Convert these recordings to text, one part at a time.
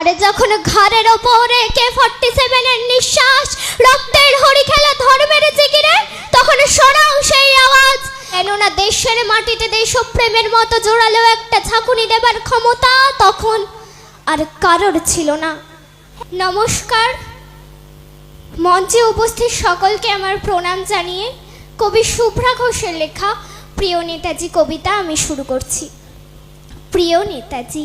আরে যখন ঘরের ওপরে কে ফর্টি সেভেনের নিঃশ্বাস, রক্তের হরি খেলা ধর্মের জিগিরে তখন সরাও সেই আওয়াজ। কেননা দেশের মাটিতে দেশপ্রেমের মতো জোরালো একটা ঝাঁকুনি দেবার ক্ষমতা তখন আর কারোর ছিল না। নমস্কার। মঞ্চে উপস্থিত সকলকে আমার প্রণাম জানিয়ে কবি শুভ্রা ঘোষের লেখা, প্রিয় নেতাজি কবিতা আমি শুরু করছি। প্রিয় নেতাজি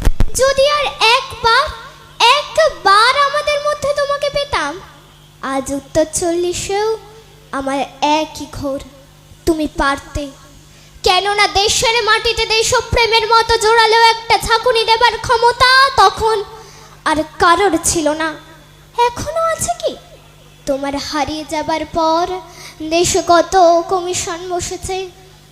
যদি আর একবার একবার আমাদের মধ্যে তোমাকে পেতাম, আজ উত্তর চল্লিশেও আমার একই ঘোর। তুমি পারতে। কেননা দেশের মাটিতে দেশপ্রেমের মতো জোরালো একটা ঝাঁকুনি দেবার ক্ষমতা তখন আর কারোর ছিল না। এখনও আছে কি? তোমার হারিয়ে যাবার পর দেশে কত কমিশন বসেছে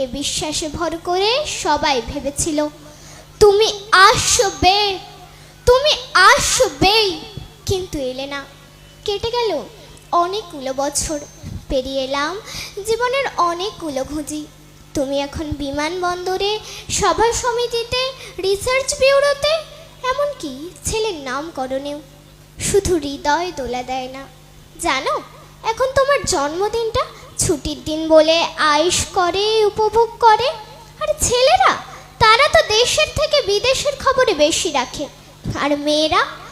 এ বিশ্বাসে ভর করে সবাই ভেবেছিল, তুমি আসবে, তুমি আসবেই কিন্তু এলে না কেটে গেল অনেকগুলো বছর। পেরিয়ে এলাম জীবনের অনেকগুলো খুঁজি। তুমি এখন বিমানবন্দরে, সভা সমিতিতে, রিসার্চ ব্যুরোতে, এমনকি ছেলের নামকরণেও। শুধু হৃদয় দোলা দেয় না। জানো, এখন তোমার জন্মদিনটা ছুটির দিন বলে আয়েশ করে, উপভোগ করে। আর ছেলেরা, তারা তো দেশের থেকে বিদেশের খবরে বেশি রাখে। আর মেয়েরা?